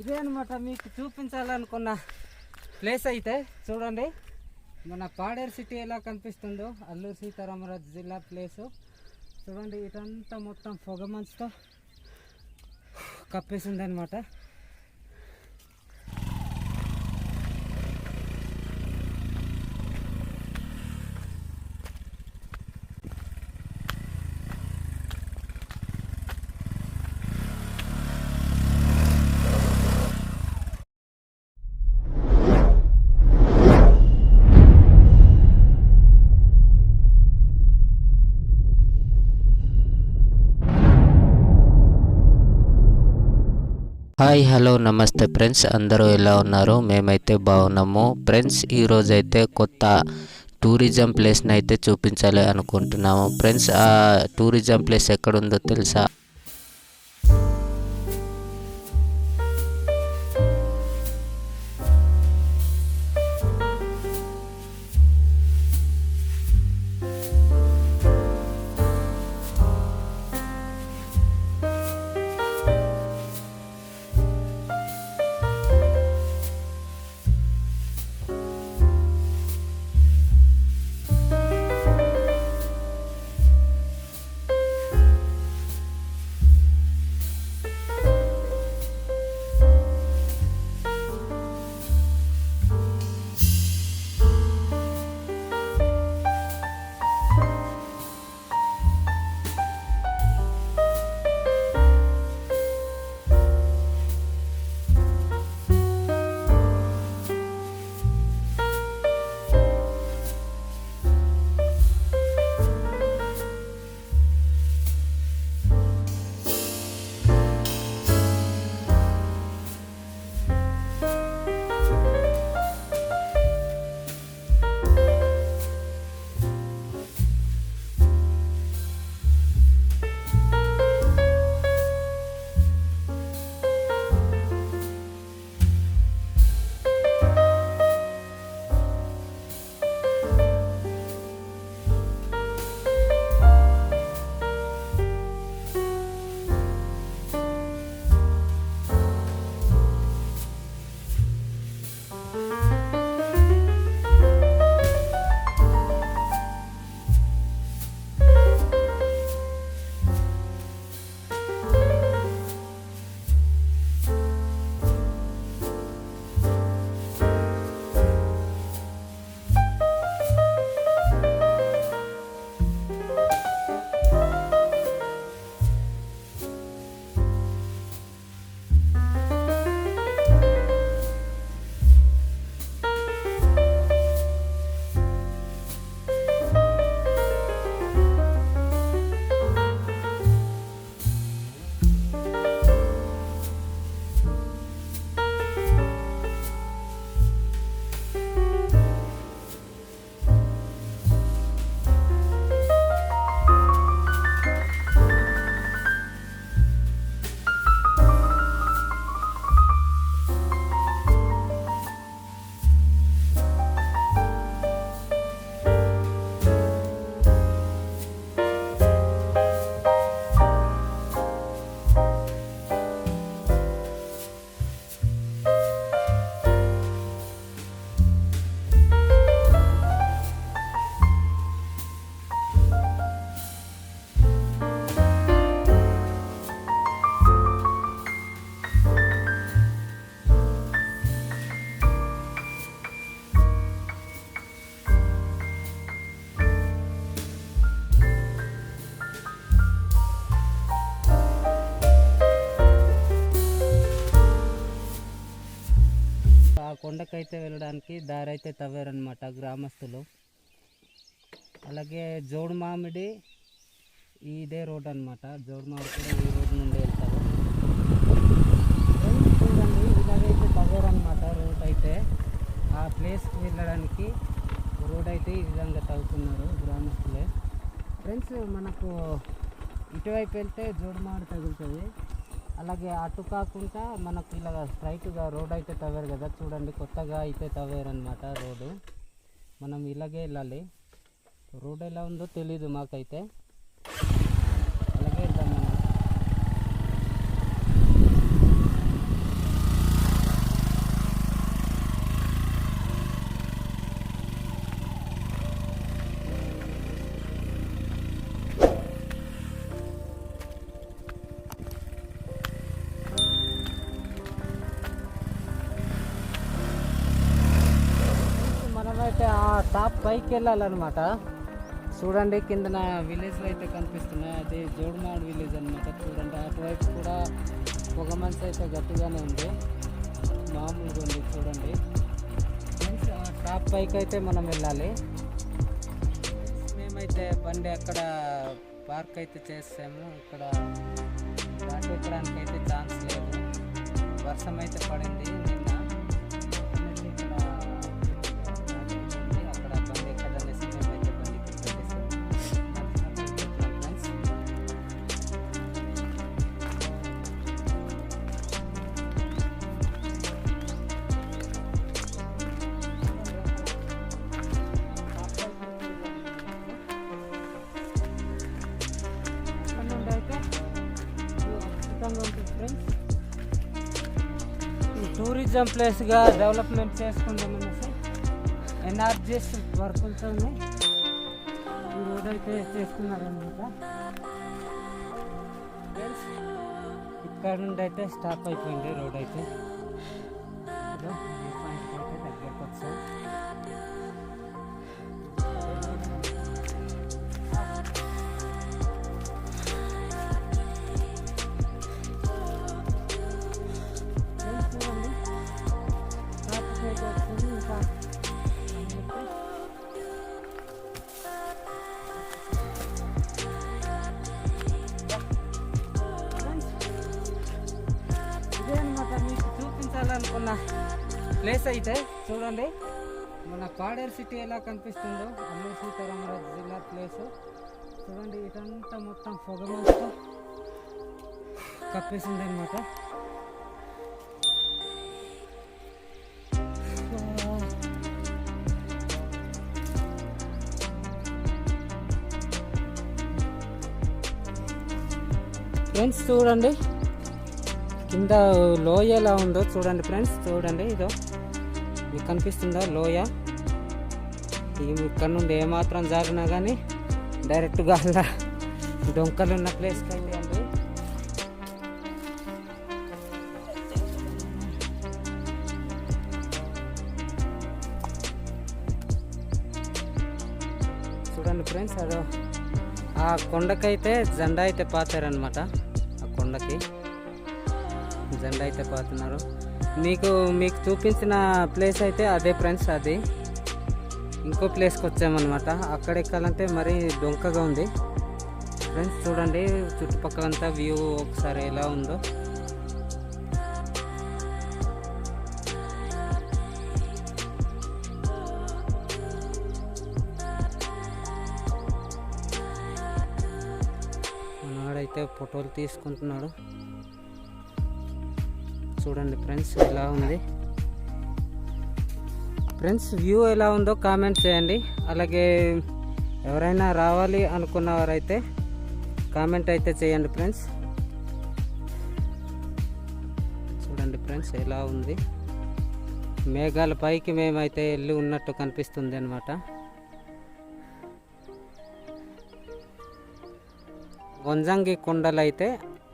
ఇదే అనమాట మీకు చూపించాలనుకున్న ప్లేస్ అయితే చూడండి. మన పాడేరు సిటీ ఎలా కనిపిస్తుందో అల్లూరు సీతారామరాజు జిల్లా ప్లేసు చూడండి ఇటంతా మొత్తం పొగ మంచుతో కప్పేసిందనమాట హాయ్ హలో నమస్తే ఫ్రెండ్స్. అందరూ ఎలా ఉన్నారు? మేమైతే బాగున్నాము. ఫ్రెండ్స్ ఈరోజు అయితే కొత్త టూరిజం ప్లేస్ని అయితే చూపించాలి అనుకుంటున్నాము. ఫ్రెండ్స్ ఆ టూరిజం ప్లేస్ ఎక్కడుందో తెలుసా? కొండకైతే వెళ్ళడానికి దారి అయితే తవ్వారనమాట గ్రామస్తులు. అలాగే జోడు మామిడి ఇదే రోడ్ అనమాట జోడు మామిడి కూడా ఈ రోడ్ నుండి వెళ్తారు. ఫ్రెండ్స్ చూడండి ఇలాగైతే తవ్వారనమాట రోడ్ అయితే. ఆ ప్లేస్కి వెళ్ళడానికి రోడ్ అయితే ఈ విధంగా తవ్వుతున్నారు గ్రామస్తులే. ఫ్రెండ్స్ మనకు ఇటువైపు వెళ్తే జోడు మామిడి తగులుతుంది. అలాగే అటు కాకుండా మనకు ఇలా స్ట్రైట్గా రోడ్ అయితే తవ్వారు కదా చూడండి కొత్తగా అయితే తవ్వారు అనమాట రోడ్డు. మనం ఇలాగే వెళ్ళాలి. రోడ్ ఎలా ఉందో తెలీదు మాకైతే. టాప్ పైకి వెళ్ళాలన్నమాట. చూడండి కింద విలేజ్లో అయితే కనిపిస్తున్నాయి. అది జోడుమాడు విలేజ్ అనమాట చూడండి అటువైపు కూడా పొగ మంచి అయితే గట్టిగానే ఉంది. మామూలుగా ఉంది చూడండి. టాప్ పైకి అయితే మనం వెళ్ళాలి. మేమైతే బండి అక్కడ పార్క్ అయితే చేసాము. ఇక్కడ పార్క్ ఎక్కడానికి అయితే ఛాన్స్ లేదు. వర్షం అయితే పడింది. టూరిజం ప్లేస్గా డెవలప్మెంట్ చేసుకుందామనేసి ఎన్ఆర్జీఎస్ వర్కులతో ఈ రోడ్ అయితే చేస్తున్నారనమాట ఇక్కడ నుండి అయితే స్టాప్ అయిపోయింది రోడ్ అయితే. చూపించాలనుకున్న ప్లేస్ అయితే చూడండి. మన పాడేరు సిటీ ఎలా కనిపిస్తుందో అల్లూరు సీతారామరాజు జిల్లా ప్లేస్ చూడండి ఇటంతా మొత్తం పొగమంతా కప్పేసింది అనమాట ఫ్రెండ్స్ చూడండి. కింద లోయ ఎలా ఉందో చూడండి ఫ్రెండ్స్ చూడండి ఇదో. మీకు కనిపిస్తుందా లోయ? ఇక్కడ నుండి ఏమాత్రం జాగినా కానీ డైరెక్ట్గా అలా డొంకలు ఉన్న ప్లేస్కి అయితే అండి. చూడండి ఫ్రెండ్స్ అదో. ఆ కొండకైతే జెండా అయితే పాతారనమాట ఆ కొండకి. జెండా అయితే పాతున్నారు మీకు మీకు చూపించిన ప్లేస్ అయితే అదే ఫ్రెండ్స్ అది. ఇంకో ప్లేస్కి వచ్చామన్నమాట. అక్కడ ఎక్కాలంటే మరీ డొంకగా ఉంది. ఫ్రెండ్స్ చూడండి చుట్టుపక్కలంతా వ్యూ ఒకసారి ఎలా ఉందో. మనవాడైతే ఫోటోలు తీసుకుంటున్నాడు. చూడండి ఫ్రెండ్స్ ఎలా ఉంది. ఫ్రెండ్స్ వ్యూ ఎలా ఉందో కామెంట్ చేయండి. అలాగే ఎవరైనా రావాలి అనుకున్నవారైతే కామెంట్ అయితే చేయండి ఫ్రెండ్స్. చూడండి ఫ్రెండ్స్ ఎలా ఉంది. మేఘాల పైకి మేమైతే వెళ్ళి ఉన్నట్టు కనిపిస్తుంది అనమాట వంజంగి కొండలు అయితే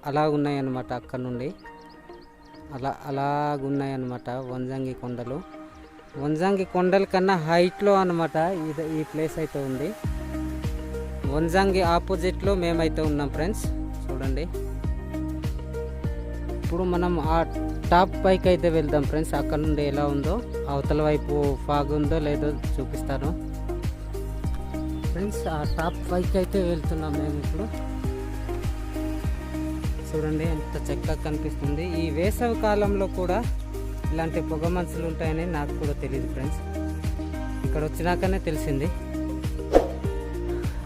అలా ఉన్నాయన్నమాట అక్కడ నుండి. అలా అలాగున్నాయన్నమాట వంజంగి కొండలు. వంజంగి కొండల కన్నా హైట్లో అనమాట ఇది ఈ ప్లేస్ అయితే ఉంది. వంజంగి ఆపోజిట్లో మేమైతే ఉన్నాం ఫ్రెండ్స్. చూడండి. ఇప్పుడు మనం ఆ టాప్ పైకి అయితే వెళ్దాం ఫ్రెండ్స్. అక్కడ నుండి ఎలా ఉందో అవతల వైపు ఫాగ్ ఉందో లేదో చూపిస్తాను. ఫ్రెండ్స్ ఆ టాప్ పైకి అయితే వెళ్తున్నాం మేము ఇప్పుడు. చూడండి ఎంత చక్కగా కనిపిస్తుంది. ఈ వేసవి కాలంలో కూడా ఇలాంటి పొగ మంచులు ఉంటాయని నాకు కూడా తెలియదు ఫ్రెండ్స్. ఇక్కడ వచ్చినాకనే తెలిసింది.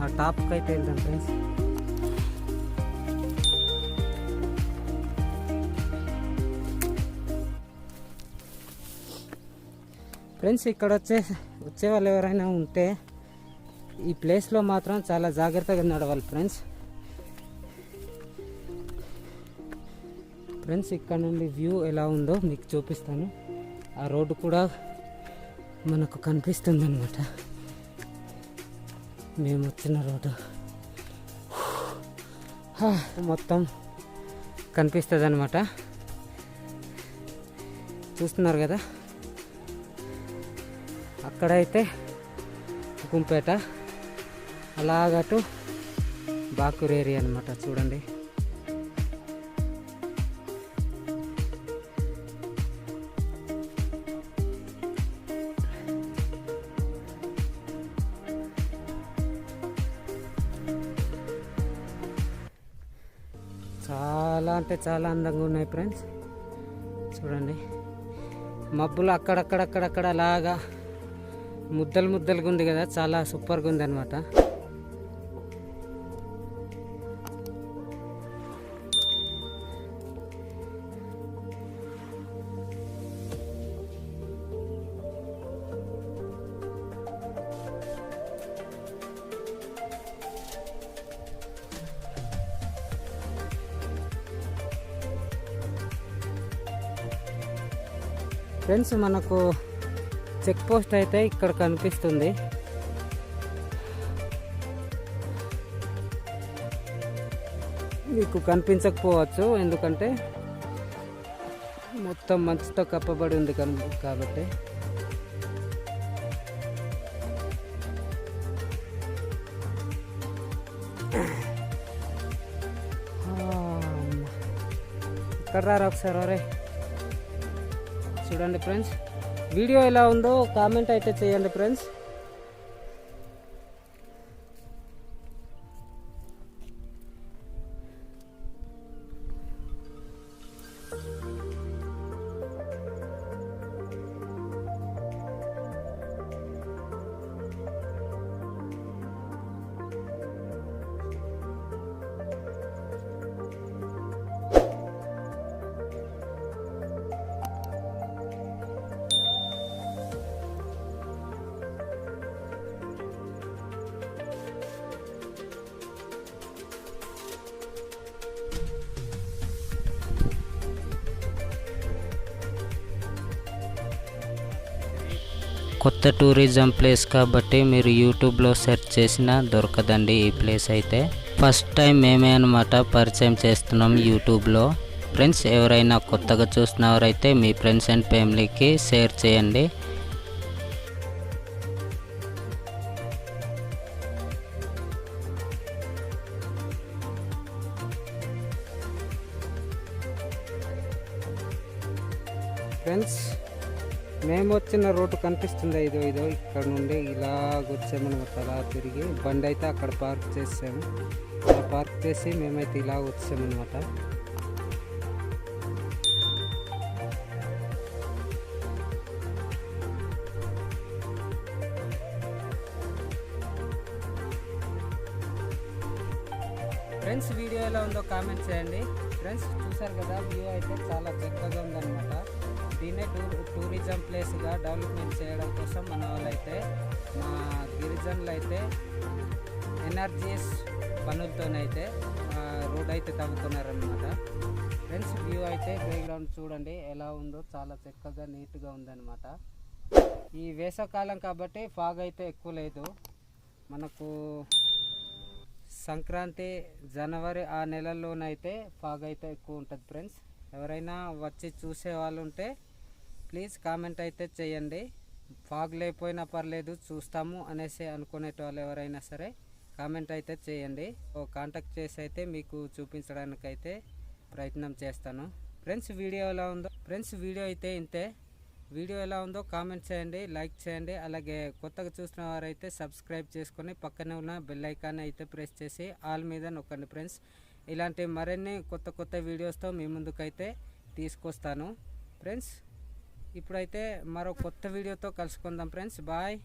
ఆ టాప్కి అయితే వెళ్దాం ఫ్రెండ్స్ ఫ్రెండ్స్ ఇక్కడ వచ్చే వచ్చే వాళ్ళు ఎవరైనా ఉంటే ఈ ప్లేస్లో మాత్రం చాలా జాగ్రత్తగా నడవాలి ఫ్రెండ్స్. ఫ్రెండ్స్ ఇక్కడ నుండి వ్యూ ఎలా ఉందో మీకు చూపిస్తాను. ఆ రోడ్డు కూడా మనకు కనిపిస్తుంది అనమాట మేము వచ్చిన రోడ్డు. మొత్తం కనిపిస్తుంది అనమాట చూస్తున్నారు కదా? అక్కడైతే ముత్తుకుంపేట అలాగటు బాకూర్ ఏరియా అనమాట చూడండి. చాలా అంటే చాలా అందంగా ఉన్నాయి ఫ్రెండ్స్. చూడండి. మబ్బులు అక్కడక్కడక్కడక్కడ లాగా ముద్దలు ముద్దలుగా ఉంది కదా చాలా సూపర్గా ఉంది ఫ్రెండ్స్ మనకు చెక్ పోస్ట్ అయితే ఇక్కడ కనిపిస్తుంది. మీకు కనిపించకపోవచ్చు ఎందుకంటే మొత్తం మంచుతో కప్పబడి ఉంది కన్- కాబట్టి. ఇక్కడ రారా ఒకసారి రే చూడండి ఫ్రెండ్స్. వీడియో ఎలా ఉందో కామెంట్ అయితే చేయండి ఫ్రెండ్స్. కొత్త టూరిజం ప్లేస్ కాబట్టి మీరు యూట్యూబ్లో సెర్చ్ చేసినా దొరకదండి ఈ ప్లేస్ అయితే. ఫస్ట్ టైం మేమే అనమాట పరిచయం చేస్తున్నాం యూట్యూబ్లో. ఫ్రెండ్స్ ఎవరైనా కొత్తగా చూసినవారైతే మీ ఫ్రెండ్స్ అండ్ ఫ్యామిలీకి షేర్ చేయండి. ఫ్రెండ్స్ మేము వచ్చిన రోడ్డు కనిపిస్తుంది. ఇదో ఇదో ఇక్కడ నుండి ఇలాగ వచ్చామనమాట అలా తిరిగి బండి అయితే అక్కడ పార్క్ చేసాము అలా పార్క్ చేసి మేమైతే ఇలా వచ్చామన్నమాట. ఫ్రెండ్స్ వీడియో ఎలా ఉందో కామెంట్ చేయండి. ఫ్రెండ్స్ చూసారు కదా వ్యూ అయితే చాలా చక్కగా ఉందన్నమాట. దీన్నే టూ టూరిజం ప్లేస్గా డెవలప్మెంట్ చేయడం కోసం మన వాళ్ళైతే మా గిరిజనులు అయితే ఎనర్జీస్ పనులతోనైతే రోడ్ అయితే తవ్వుతున్నారనమాట ఫ్రెండ్స్ వ్యూ అయితే ప్లేగ్రౌండ్ చూడండి ఎలా ఉందో చాలా చక్కగా నీట్గా ఉందన్నమాట. ఈ వేసవకాలం కాబట్టి ఫాగ్ అయితే ఎక్కువ లేదు. మనకు సంక్రాంతి జనవరి ఆ నెలల్లోనైతే ఫాగ్ అయితే ఎక్కువ ఉంటుంది ఫ్రెండ్స్. ఎవరైనా వచ్చి చూసే వాళ్ళు ఉంటే ప్లీజ్ కామెంట్ అయితే చేయండి. ఫాగ్ లేకపోయినా పర్లేదు చూస్తాము అనేసి అనుకునే వాళ్ళు ఎవరైనా సరే కామెంట్ అయితే చేయండి. ఓ కాంటాక్ట్ చేసి అయితే మీకు చూపించడానికైతే ప్రయత్నం చేస్తాను. ఫ్రెండ్స్ వీడియో ఎలా ఉందో ఫ్రెండ్స్ వీడియో అయితే ఇంతే. వీడియో ఎలా ఉందో కామెంట్ చేయండి లైక్ చేయండి. అలాగే కొత్తగా చూసిన వారైతే సబ్స్క్రైబ్ చేసుకొని పక్కనే ఉన్న బెల్ ఐకాన్ అయితే ప్రెస్ చేసి ఆల్ మీద నొక్కండి ఫ్రెండ్స్. ఇలాంటి మరిన్ని కొత్త కొత్త వీడియోస్తో మీ ముందుకైతే తీసుకొస్తాను. ఫ్రెండ్స్ ఇప్పుడైతే మరో కొత్త వీడియోతో కలుసుకుందాం ఫ్రెండ్స్. బాయ్.